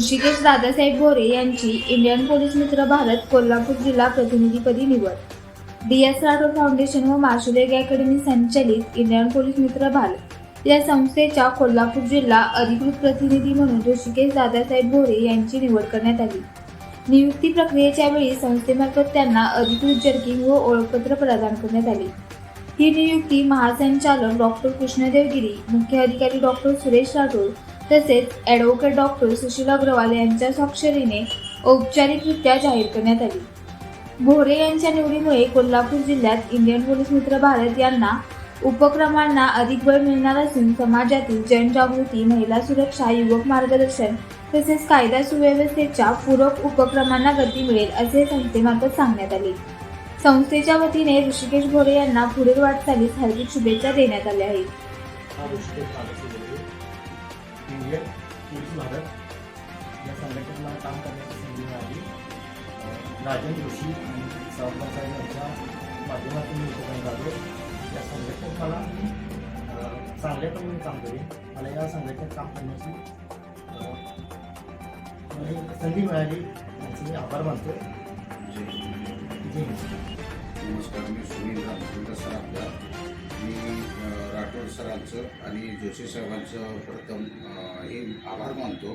ऋषिकेश दादासाहेब भोरे यांची Indian police मित्र भारत कोल्हापूर जिल्हा प्रतिनिधीपदी निवड. डी एस राठोड फाउंडेशन व मार्शल एग अकॅडमी संचलित इंडियन पोलीस मित्र भारत या संस्थेच्या कोल्हापूर जिल्हा अधिकृत प्रतिनिधी म्हणून ऋषिकेश दादासाहेब भोरे यांची निवड करण्यात आली. नियुक्ती प्रक्रियेच्या वेळी संस्थेमार्फत त्यांना अधिकृत जर्किंग व ओळखपत्र प्रदान करण्यात आले. ही नियुक्ती महासंचालक डॉक्टर कृष्णदेव गिरी मुख्य अधिकारी डॉक्टर सुरेश राठोड तसेच ॲडव्होकेट डॉक्टर सुशील अग्रवाल यांच्या स्वाक्षरीने औपचारिकरित्या जाहीर करण्यात आली. भोरे यांच्या निवडीमुळे कोल्हापूर जिल्ह्यात इंडियन पोलीस मित्र भारत यांना उपक्रमांना अधिक बळ मिळणार असून समाजातील जनजागृती महिला सुरक्षा युवक मार्गदर्शन तसेच कायदा सुव्यवस्थेच्या पूरक उपक्रमांना गती मिळेल असे संस्थेमार्फत सांगण्यात आले. संस्थेच्या वतीने ऋषिकेश भोरे यांना पुढील वाटचालीस हार्दिक शुभेच्छा देण्यात आल्या आहेत. इंडियन पोलीस भारत या संघटनेत मला काम करण्याची संधी मिळाली. राजन ऋषी आणि सावकार साहेब यांच्या माध्यमातून मी इथे झालो. या संघटनेत मला चांगल्या प्रमाणे काम करेन मला या संघटनेत काम करण्याची संधी मिळाली. याचे मी आभार मानतो जय नमस्कार मी सुनील रामचंद्र सर आपल्या. मी राठोड सरांचं आणि जोशी साहेबांचं प्रथम हे आभार मानतो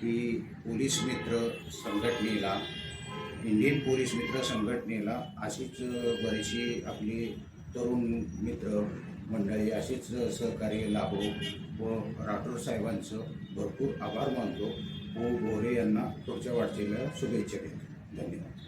की पोलीस मित्र संघटनेला इंडियन पोलीस मित्र संघटनेला अशीच बरीचशी आपली तरुण मित्र मंडळी अशीच सहकार्य लाभो व राठोड साहेबांचं भरपूर आभार मानतो. व भोरे यांना पुढच्या वाटचालीला शुभेच्छा देतो. धन्यवाद.